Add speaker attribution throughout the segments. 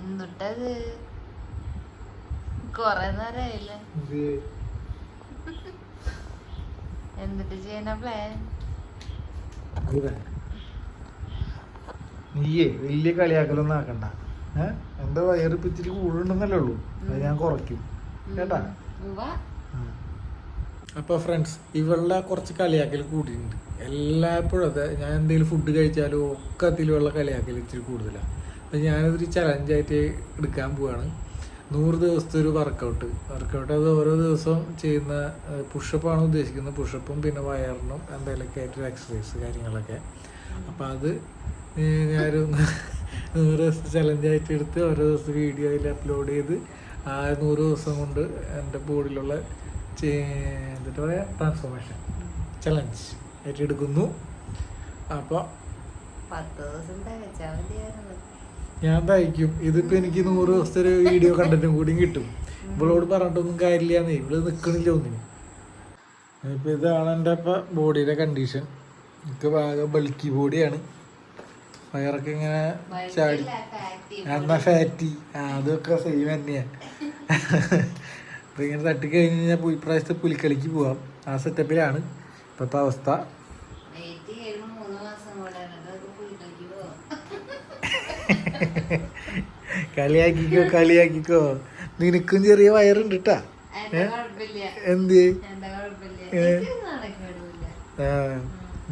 Speaker 1: എന്നിട്ടത്? കൊറേ നേരമായില്ലേ എന്നിട്ട് ചെയ്യണ പ്ലാൻ
Speaker 2: നീയേ വലിയ കളിയാക്കലൊന്നും ആക്കണ്ട. ഏഹ് എന്റെ വയറ് ഇപ്പൊ ഇച്ചിരി കൂടുണ്ടെന്നല്ലേ ഉള്ളൂ. അത് ഞാൻ കുറയ്ക്കും. കേട്ടാ? അപ്പോൾ ഫ്രണ്ട്സ് ഇവളുടെ കുറച്ച് കളിയാക്കൽ കൂടിയിട്ടുണ്ട്. എല്ലായ്പ്പോഴും അതെ ഞാൻ എന്തെങ്കിലും ഫുഡ് കഴിച്ചാലും ഒക്കെ അതിലുള്ള കളിയാക്കൽ ഇച്ചിരി കൂടുതലാണ് അപ്പം ഞാനതൊരു ചലഞ്ചായിട്ട് എടുക്കാൻ പോവാണ്. നൂറ് ദിവസത്തെ ഒരു വർക്കൗട്ട് വർക്കൗട്ട് അത് ഓരോ ദിവസവും ചെയ്യുന്ന പുഷപ്പാണ് ഉദ്ദേശിക്കുന്നത്. പുഷപ്പും പിന്നെ വയറിനും എന്തെങ്കിലുമൊക്കെ ആയിട്ട് എക്സസൈസ് കാര്യങ്ങളൊക്കെ. അപ്പം അത് ഞാനൊരു നൂറ് ദിവസത്തെ ചലഞ്ചായിട്ട് എടുത്ത് ഓരോ ദിവസം വീഡിയോ അതിൽ അപ്ലോഡ് ചെയ്ത് ആ നൂറ് ദിവസം കൊണ്ട് എന്റെ ബോഡിയിലുള്ള എന്നിട്ട് പറയാ? ട്രാൻസ്ഫോർമേഷൻ ചലഞ്ച് ഏറ്റെടുക്കുന്നു. അപ്പോൾ ഞാൻ തയ്ക്കും. ഇതിപ്പോൾ എനിക്ക് നൂറ് ദിവസത്തെ ഒരു വീഡിയോ കണ്ടന്റും കൂടി കിട്ടും. ഇവളോട് പറഞ്ഞിട്ടൊന്നും കാര്യമില്ലാന്നേ. ഇവൾ നിൽക്കണില്ല ഒന്നിനും. ഇപ്പൊ ഇതാണ് എന്റെ ഇപ്പം ബോഡിയുടെ കണ്ടീഷൻ എനിക്ക് ഭാഗം ബൾക്കി ബോഡിയാണ് വയറൊക്കെ ഇങ്ങനെ ചാടി. എന്നാ ഫാറ്റി അതൊക്കെ സെയിം തന്നെയാണ് അപ്പം ഇങ്ങനെ തട്ടിക്കഴിഞ്ഞ് കഴിഞ്ഞാൽ ഇപ്രാവശ്യത്തെ പുലിക്കളിക്ക് പോവാം. ആ സെറ്റപ്പിലാണ് ഇപ്പോഴത്തെ അവസ്ഥ. കളിയാക്കിക്കോ കളിയാക്കിക്കോ. നിനക്കും ചെറിയ വയറുണ്ട് കേട്ടാ എന്ത്?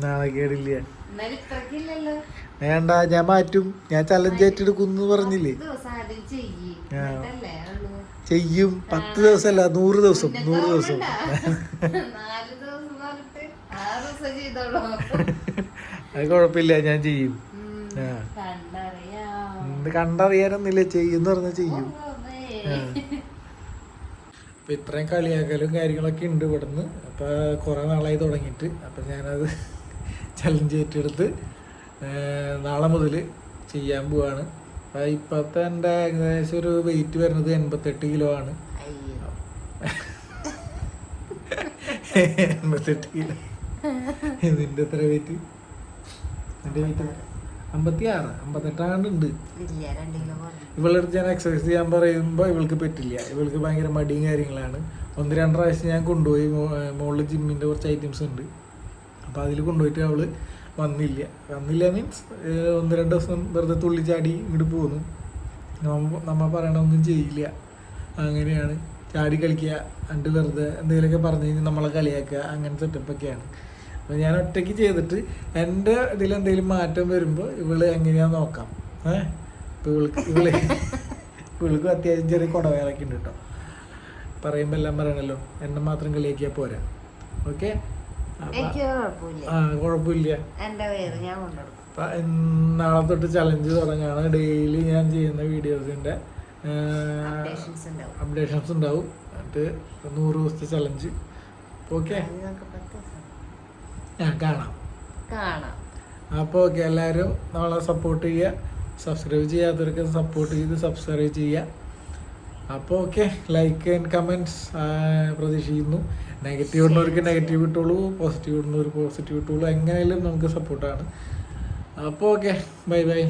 Speaker 2: നാളെ
Speaker 1: കേടില്ല നാണക്കേടില്ല
Speaker 2: വേണ്ട ഞാൻ മാറ്റും. ഞാൻ ചലഞ്ച് ഏറ്റെടുക്കുന്നു പറഞ്ഞില്ലേ? ആ. ചെയ്യും. പത്ത് ദിവസം
Speaker 1: അല്ല
Speaker 2: നൂറ് ദിവസം
Speaker 1: നൂറ് ദിവസം.
Speaker 2: അത് കുഴപ്പമില്ല ഞാൻ ചെയ്യും. കണ്ടറിയാനൊന്നുമില്ല ചെയ്യും പറഞ്ഞാൽ ചെയ്യും. അപ്പൊ ഇത്രയും കളിയാക്കലും കാര്യങ്ങളൊക്കെ ഉണ്ട് ഇവിടുന്ന്. അപ്പൊ കുറെ നാളായി തുടങ്ങിയിട്ട്. അപ്പൊ ഞാനത് ചലഞ്ച് ഏറ്റെടുത്ത് നാളെ മുതൽ ചെയ്യാൻ പോവാണ്. ഇപ്പത്തെ എന്റെ ഏകദേശം ഒരു വെയിറ്റ് വരുന്നത് എൺപത്തെട്ട് കിലോ ആണ്. എൺപത്തെട്ട് കിലോ ഇതിന്റെ എത്ര വെയിറ്റ് എന്റെ വെയിറ്റ് അമ്പത്തി ആറ് അമ്പത്തെട്ടാണ്ട് ഉണ്ട്
Speaker 1: ഇല്ല രണ്ട് കിലോ കുറഞ്ഞു
Speaker 2: ഇവളുടെ ഞാൻ എക്സസൈസ് ചെയ്യാൻ പറയുമ്പോൾ ഇവൾക്ക് പറ്റില്ല. ഇവൾക്ക് ഭയങ്കര മടിയും കാര്യങ്ങളാണ്. ഒന്ന് രണ്ട് പ്രാവശ്യം ഞാൻ കൊണ്ടുപോയി. മുകളിൽ ജിമ്മിന്റെ കുറച്ച് ഐറ്റംസ് ഉണ്ട്. അപ്പോൾ അതിൽ കൊണ്ടുപോയിട്ട് അവൾ വന്നില്ല. വന്നില്ല മീൻസ് ഒന്ന് രണ്ട് ദിവസം വെറുതെ തുള്ളി ചാടി ഇങ്ങോട്ട് പോന്നു. നമ്മ നമ്മ പറയണ ഒന്നും ചെയ്യില്ല. അങ്ങനെയാണ്. ചാടി കളിക്കുക അണ്ട് വെറുതെ എന്തെങ്കിലുമൊക്കെ പറഞ്ഞു കഴിഞ്ഞാൽ നമ്മളെ കളിയാക്കുക അങ്ങനെ സെറ്റപ്പൊക്കെയാണ് അപ്പോൾ ഞാൻ ഒറ്റയ്ക്ക് ചെയ്തിട്ട് എന്റെ ഇതിൽ എന്തെങ്കിലും മാറ്റം വരുമ്പോൾ ഇവൾ എങ്ങനെയാന്ന് നോക്കാം. ഏഹ് ഇപ്പം ഇവൾക്ക് ഇവൾ ഇവൾക്കും അത്യാവശ്യം ചെറിയ കുടവേറൊക്കെ ഉണ്ട് കേട്ടോ പറയുമ്പോൾ എല്ലാം പറയണല്ലോ. എന്നെ മാത്രം കളിയാക്കിയാൽ പോരാ. ഓക്കെ?
Speaker 1: കുഴപ്പമില്ല.
Speaker 2: നാളെ തൊട്ട് ചലഞ്ച് തുടങ്ങാണ്. ഡെയിലി ഞാൻ ചെയ്യുന്ന
Speaker 1: വീഡിയോസിന്റെ.
Speaker 2: അപ്ഡേഷൻസ് ഉണ്ടാവും. എന്നിട്ട് നൂറ് ദിവസത്തെ ചലഞ്ച് ഓക്കെ ഞാൻ കാണാം.
Speaker 1: കാണാം.
Speaker 2: അപ്പോൾ ഓക്കെ എല്ലാവരും നമ്മളെ സപ്പോർട്ട് ചെയ്യുക. സബ്സ്ക്രൈബ് ചെയ്യാത്തവർക്ക് സപ്പോർട്ട് ചെയ്ത് സബ്സ്ക്രൈബ് ചെയ്യുക. അപ്പോൾ ഓക്കെ ലൈക്ക് ആൻഡ് കമന്റ്സ് പ്രതീക്ഷിക്കുന്നു. നെഗറ്റീവ് ഇടുന്നവർക്ക് നെഗറ്റീവ് ഇട്ടോളൂ പോസിറ്റീവ് ഉള്ളവർക്ക് പോസിറ്റീവ് ഇട്ടോളൂ എങ്ങനെയും നമുക്ക് സപ്പോർട്ടാണ് അപ്പോൾ ഓക്കെ
Speaker 1: ബൈ ബൈ